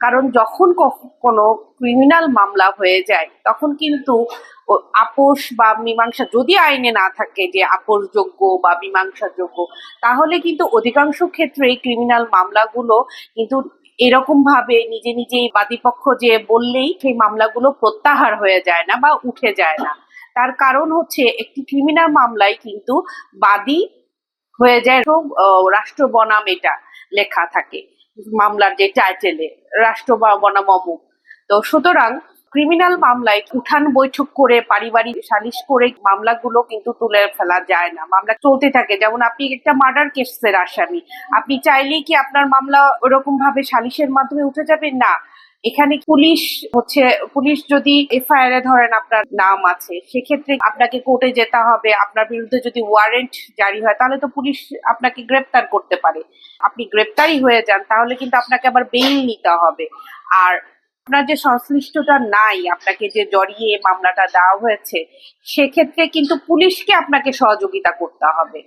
কারণ যখন কোনো ক্রিমিনাল মামলা হয়ে যায়, তখন কিন্তু আপোষ বা মীমাংসা যদি আইনে না থাকে যে আপোষযোগ্য বা মীমাংসাযোগ্য, তাহলে কিন্তু অধিকাংশ ক্ষেত্রেই ক্রিমিনাল মামলাগুলো কিন্তু এরকম ভাবে নিজে নিজেই বাদীপক্ষ যে বললেই সেই মামলাগুলো প্রত্যাহার হয়ে যায় না বা উঠে যায় না। তার কারণ হচ্ছে একটি ক্রিমিনাল মামলায় কিন্তু বাদী হয়ে যায় রাষ্ট্র বনাম এটা লেখা থাকে। মামলার যে টাইটেলে রাষ্ট্র বনাম অমুক তো সুতরাং ক্রিমিনাল মামলায় উঠান বৈঠক করে পারিবারিক সালিশ করে মামলাগুলো কিন্তু তুলে ফেলা যায় না। মামলা চলতে থাকে। যেমন আপনি একটা মার্ডার কেসের আসামি। আপনি চাইলেই কি আপনার মামলা ওরকম ভাবে সালিশের মাধ্যমে উঠে যাবে? না। এখানে পুলিশ হচ্ছে, পুলিশ যদি এফআইআর এ ধরেন আপনার নাম আছে, সেক্ষেত্রে আপনাকে কোর্টে যেতে হবে। আপনার বিরুদ্ধে যদি ওয়ারেন্ট জারি হয়, তাহলে তো পুলিশ আপনাকে গ্রেপ্তার করতে পারে। আপনি গ্রেপ্তারই হয়ে যান, তাহলে কিন্তু আপনাকে আবার বেইল নিতে হবে। আর আপনার যে সংশ্লিষ্টতা নাই, আপনাকে যে জড়িয়ে মামলাটা দেওয়া হয়েছে, সেক্ষেত্রে কিন্তু পুলিশকে আপনাকে সহযোগিতা করতে হবে।